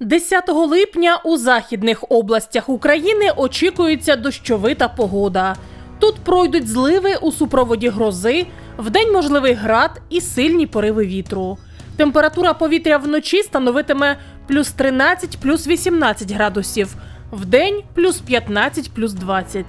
10 липня у західних областях України очікується дощовита погода. Тут пройдуть зливи у супроводі грози, вдень можливий град і сильні пориви вітру. Температура повітря вночі становитиме плюс 13, плюс 18 градусів, вдень плюс 15, плюс 20.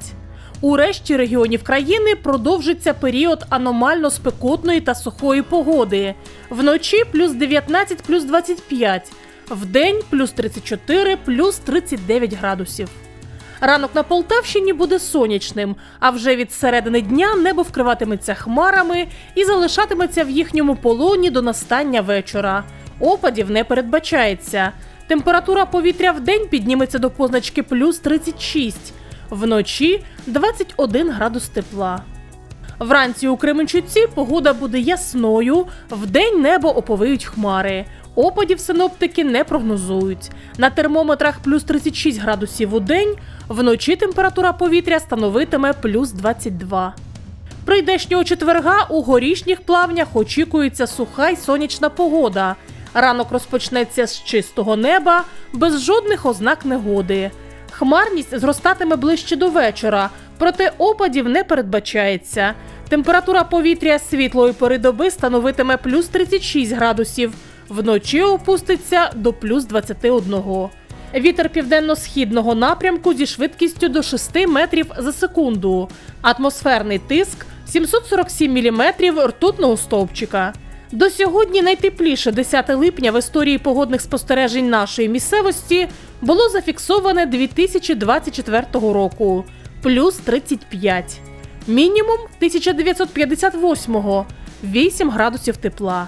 У решті регіонів країни продовжиться період аномально спекотної та сухої погоди. Вночі плюс 19, плюс 25, вдень плюс 34, плюс 39 градусів. Ранок на Полтавщині буде сонячним, а вже від середини дня небо вкриватиметься хмарами і залишатиметься в їхньому полоні до настання вечора. Опадів не передбачається. Температура повітря в день підніметься до позначки плюс 36, вночі 21 градус тепла. Вранці у Кременчуці погода буде ясною, вдень небо оповиють хмари. Опадів синоптики не прогнозують. На термометрах плюс 36 градусів у день, вночі температура повітря становитиме плюс 22. Прийдешнього четверга у горішніх плавнях очікується суха й сонячна погода. Ранок розпочнеться з чистого неба, без жодних ознак негоди. Хмарність зростатиме ближче до вечора, проте опадів не передбачається. Температура повітря світлої пори доби становитиме плюс 36 градусів, вночі опуститься до плюс 21. Вітер південно-східного напрямку зі швидкістю до 6 метрів за секунду. Атмосферний тиск 747 міліметрів ртутного стовпчика. До сьогодні найтепліше 10 липня в історії погодних спостережень нашої місцевості було зафіксоване 2024 року плюс 35. Мінімум 1958-го 8 градусів тепла.